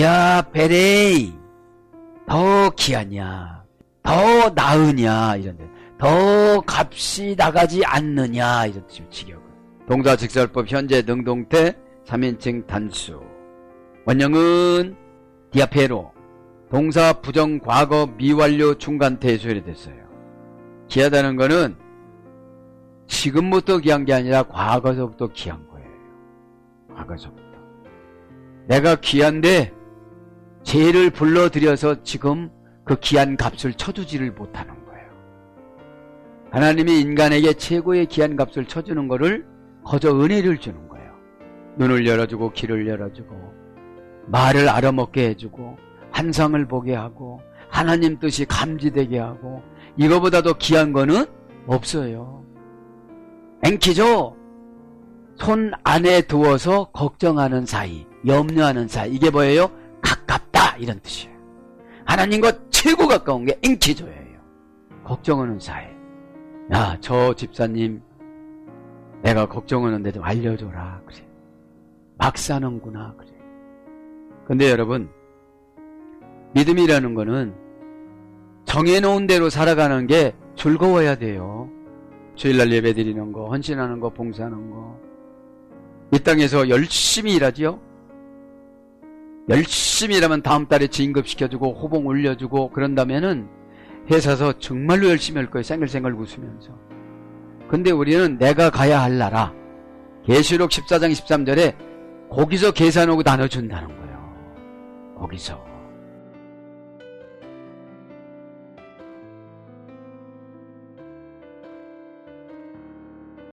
야, 베레이. 더 귀하냐. 더 나으냐. 이런데. 더 값이 나가지 않느냐. 이런 직역은. 동사 직설법 현재 능동태 3인칭 단수. 원형은 디아페로. 동사 부정 과거 미완료 중간태에 소개됐어요. 귀하다는 거는 지금부터 귀한 게 아니라 과거서부터 귀한 거예요. 과거서부터. 내가 귀한데 죄를 불러들여서 지금 그 귀한 값을 쳐주지를 못하는 거예요. 하나님이 인간에게 최고의 귀한 값을 쳐주는 거를 거저 은혜를 주는 거예요. 눈을 열어주고 귀를 열어주고 말을 알아먹게 해주고 환상을 보게 하고 하나님 뜻이 감지되게 하고 이거보다도 귀한 거는 없어요. 앵키죠? 손 안에 두어서 걱정하는 사이, 염려하는 사이. 이게 뭐예요? 이런 뜻이에요. 하나님과 최고 가까운 게 앵키조예요. 걱정하는 사이. 야, 저 집사님 내가 걱정하는데 좀 알려줘라. 그래. 막 사는구나. 그래. 근데 여러분 믿음이라는 거는 정해놓은 대로 살아가는 게 즐거워야 돼요. 주일날 예배 드리는 거, 헌신하는 거, 봉사하는 거. 이 땅에서 열심히 일하지요? 열심히 일하면 다음 달에 진급시켜주고 호봉 올려주고 그런다면은 회사에서 정말로 열심히 할 거예요. 생글생글 웃으면서. 근데 우리는 내가 가야 할 나라 계시록 14장 13절에 거기서 계산하고 나눠준다는 거예요. 거기서.